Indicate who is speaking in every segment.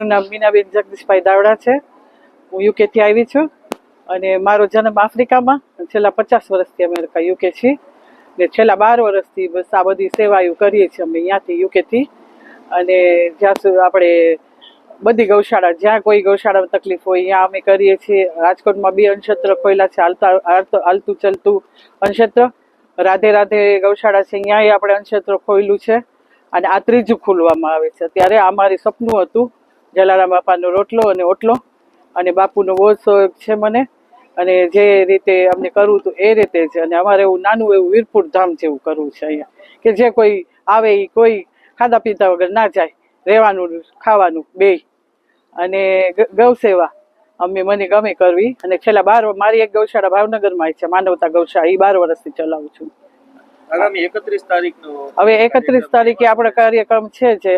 Speaker 1: નામ મીનાબેન જગદીશભાઈ દાવડા છે. હું યુકેથી આવી છું અને મારો જન્મ આફ્રિકામાં છેલ્લા પચાસ વર્ષથી અમેરિકા યુકે છીએ. ને છેલ્લા બાર વર્ષથી બસ આ બધી સેવાઓ કરીએ છીએ અમે અહીંયાથી યુકેથી. અને જ્યાં સુધી આપણે બધી ગૌશાળા, જ્યાં કોઈ ગૌશાળામાં તકલીફ હોય, ત્યાં અમે કરીએ છીએ. રાજકોટમાં બે અન્નક્ષેત્ર ખોલ્યા છે, હાલતા હાલતું ચાલતું અન્નક્ષેત્ર. રાધે રાધે ગૌશાળા છે અહીંયા આપણે અન્નક્ષેત્ર ખોલ્યું છે. અને આ ત્રીજું ખોલવામાં આવે છે. ત્યારે આ મારી સપનું હતું જલારામ બાપાનો રોટલો અને ઓટલો અને બાપુનો બહુ શોખ છે મને. અને જે રીતે અમને કરવું હતું એ રીતે છે અને અમારે એવું નાનું એવું વીરપુર ધામ જેવું કરવું છે અહીંયા. કે જે કોઈ આવે એ કોઈ ખાધા પીતા વગર ના જાય. રહેવાનું ખાવાનું બે અને ગૌસેવા અમે મને ગમે કરવી. અને છેલ્લા બાર મારી એક ગૌશાળા ભાવનગરમાં છે માનવતા ગૌશાળા. એ બાર વર્ષથી ચલાવું છું.
Speaker 2: એકત્રીસ તારીખનો
Speaker 1: હવે એકત્રીસ તારીખે આપણે કાર્યક્રમ છે જે.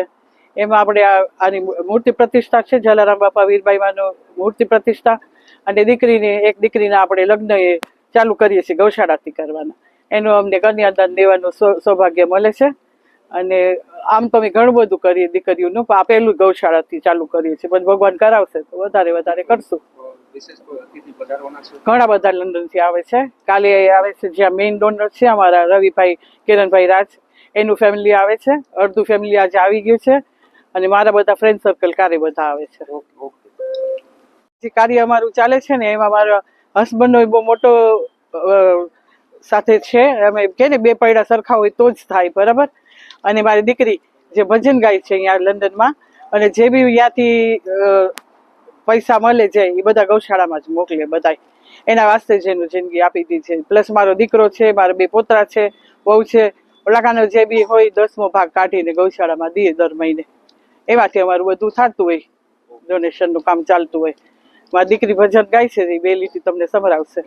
Speaker 1: એમાં આપણે આની મૂર્તિ પ્રતિષ્ઠા છે જલારામ બાપા વીરબાઈમાંનો મૂર્તિ પ્રતિષ્ઠા. અને દીકરીને એક દીકરીના આપણે લગ્ન એ ચાલુ કરીએ છીએ ગૌશાળાથી કરવાના. એનું અમને કન્યાદાન દેવાનું સૌભાગ્ય મળે છે. અને આમ તો અમે ઘણું બધું કરીએ દીકરીઓનું પણ આ પહેલું ગૌશાળાથી ચાલુ કરીએ છીએ. પણ ભગવાન કરાવશે તો વધારે વધારે કરશું. ઘણા બધા લંડનથી આવે છે. કાલે આવે છે જ્યાં મેઇન ડોનર છે અમારા રવિભાઈ કિરણભાઈ રાજ. એનું ફેમિલી આવે છે. અડધું ફેમિલી આજે આવી ગયું છે. અને મારા બધા ફ્રેન્ડ સર્કલ કાર્ય બધા આવે છે. જે કાર્ય અમારું ચાલે છે ને એમાં મારા હસબન્ડનો બહુ મોટો સાથે છે. અમે કે ને બે પૈડા સરખા હોય તો જ થાય બરાબર? અને મારી દીકરી જે ભજન ગાય છે અહીંયા લંડનમાં અને જે બી ત્યાંથી પૈસા મળે છે એ બધા ગૌશાળામાં જ મોકલે બધાય. એના વાસ્તે જ એનું જિંદગી આપી દીધી છે. પ્લસ મારો દીકરો છે મારા બે પોતરા છે બહુ છે. ઓલાકાનો જે બી હોય દસમો ભાગ કાઢીને ગૌશાળામાં દઈએ દર મહિને. એમાંથી અમારું બધું થતું હોય. ડોનેશનનું કામ ચાલતું હોય. મારી દીકરી ભજન ગાય છે, એ બે લીટી તમને સંભળાવશે.